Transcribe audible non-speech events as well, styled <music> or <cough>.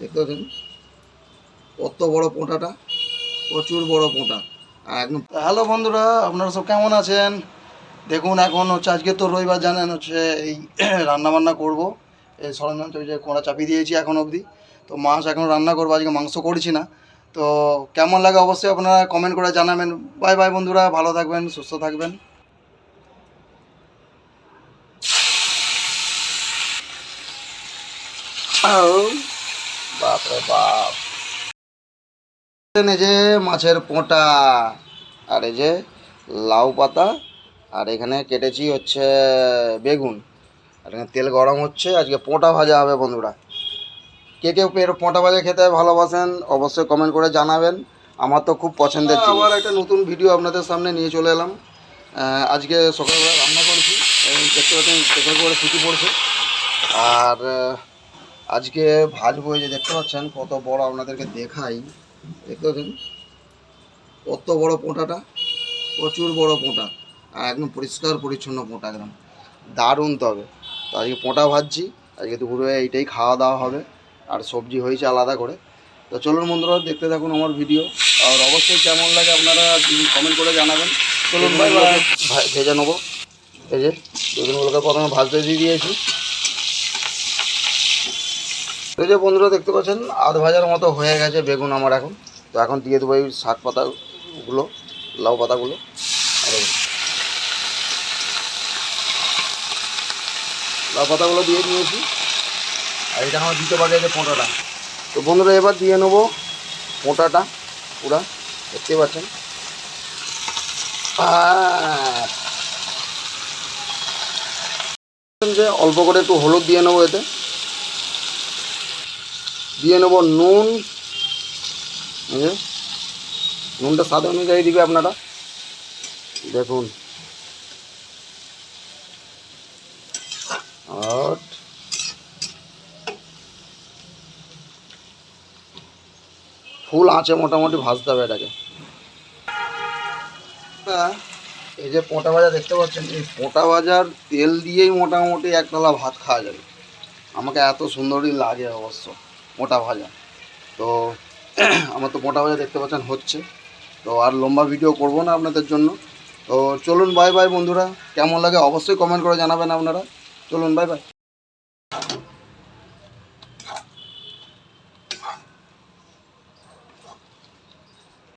দেখতে পাচ্ছেন কত বড় পোঁটাটা? প্রচুর বড় পোঁটা। আর হ্যালো বন্ধুরা, আপনারা সব কেমন আছেন? দেখুন, এখন হচ্ছে, আজকে তো রবিবার, জানেন হচ্ছে, এই <clears throat> রান্না বান্না করব। এই সরঞ্জাম তো কোঁড়া চাপিয়ে দিয়েছি এখন অবধি। তো মাছ এখন রান্না করব, আজকে মাংস করছি না। তো কেমন লাগে অবশ্যই আপনারা কমেন্ট করে জানাবেন। বাই বাই বন্ধুরা, ভালো থাকবেন, সুস্থ থাকবেন। বাপরে বাপ। এই যে মাছের পোঁটা আর এই যে লাউ পাতা আর এখানে কেটেছি হচ্ছে বেগুন। আর এখানে তেল গরম হচ্ছে আজকে পোঁটা ভাজা হবে বন্ধুরা। কে কে পের পোঁটা ভাজা খেতে ভালোবাসেন অবশ্যই কমেন্ট করে জানাবেন। আমার তো খুব পছন্দের আবার একটা নতুন ভিডিও আপনাদের সামনে নিয়ে চলে এলাম। আজকে সকালবেলা রান্না করেছি। দেখতে পাচ্ছেন করে ছুটি পড়ছে। আর আজকে ভাজবো এই যে দেখতে পাচ্ছেন কত বড় আপনাদেরকে দেখাই। দেখতে পাচ্ছেন? কত বড় পোঁটাটা? প্রচুর বড় পোঁটা। আর একদম পরিষ্কার পরিচ্ছন্ন পোঁটা একদম। দারুণ তবে। তো আজকে পোঁটা ভাজছি। আজকে দুপুরে এইটাই খাওয়া দাওয়া হবে। আর সবজি হয়েছে আলাদা করে। তো চলুন বন্ধুরা দেখতে থাকুন আমার ভিডিও। আর অবশ্যই কেমন লাগে আপনারা কমেন্ট করে জানাবেন। চলুন ভাই ভেজে নেব। এই যে বেগুনগুলোকে প্রথমে ভাজতে দিয়ে দিয়েছি। এই যে বন্ধুরা দেখতে পাচ্ছেন, আধ ভাজার মতো হয়ে গেছে বেগুন আমার এখন। তো এখন দিয়ে দেবো এই শাক পাতাগুলো, লাউ পাতাগুলো। লাউ পাতাগুলো দিয়ে দিয়েছি আর এটা আমার দিতে পারে যে পোঁটাটা তো বন্ধুরা এবার দিয়ে নেব পোঁটাটা পুরা। দেখতে পাচ্ছেন! যে অল্প করে একটু হলুদ দিয়ে নেব এতে। দিয়ে নেব নুন। নুনটা স্বাদ অনুযায়ী দিবে আপনারা। দেখুন। আর ফুল আঁচে মোটামুটি, ভাজতে হবে এটাকে। এই যে পোঁটা ভাজা দেখতে পাচ্ছেন, এই পোঁটা ভাজার তেল দিয়েই মোটামুটি একতলা ভাত খাওয়া যাবে। আমাকে এত সুন্দরই লাগে অবশ্য। মোটা ভাজা। তো <clears throat> আমার তো মোটা ভাজা দেখতে পাচ্ছেন হচ্ছে। তো আর লম্বা ভিডিও করব না আপনাদের জন্য। তো চলুন বাই বাই বন্ধুরা। কেমন লাগে অবশ্যই কমেন্ট করে জানাবেন আপনারা। চলুন বাই বাই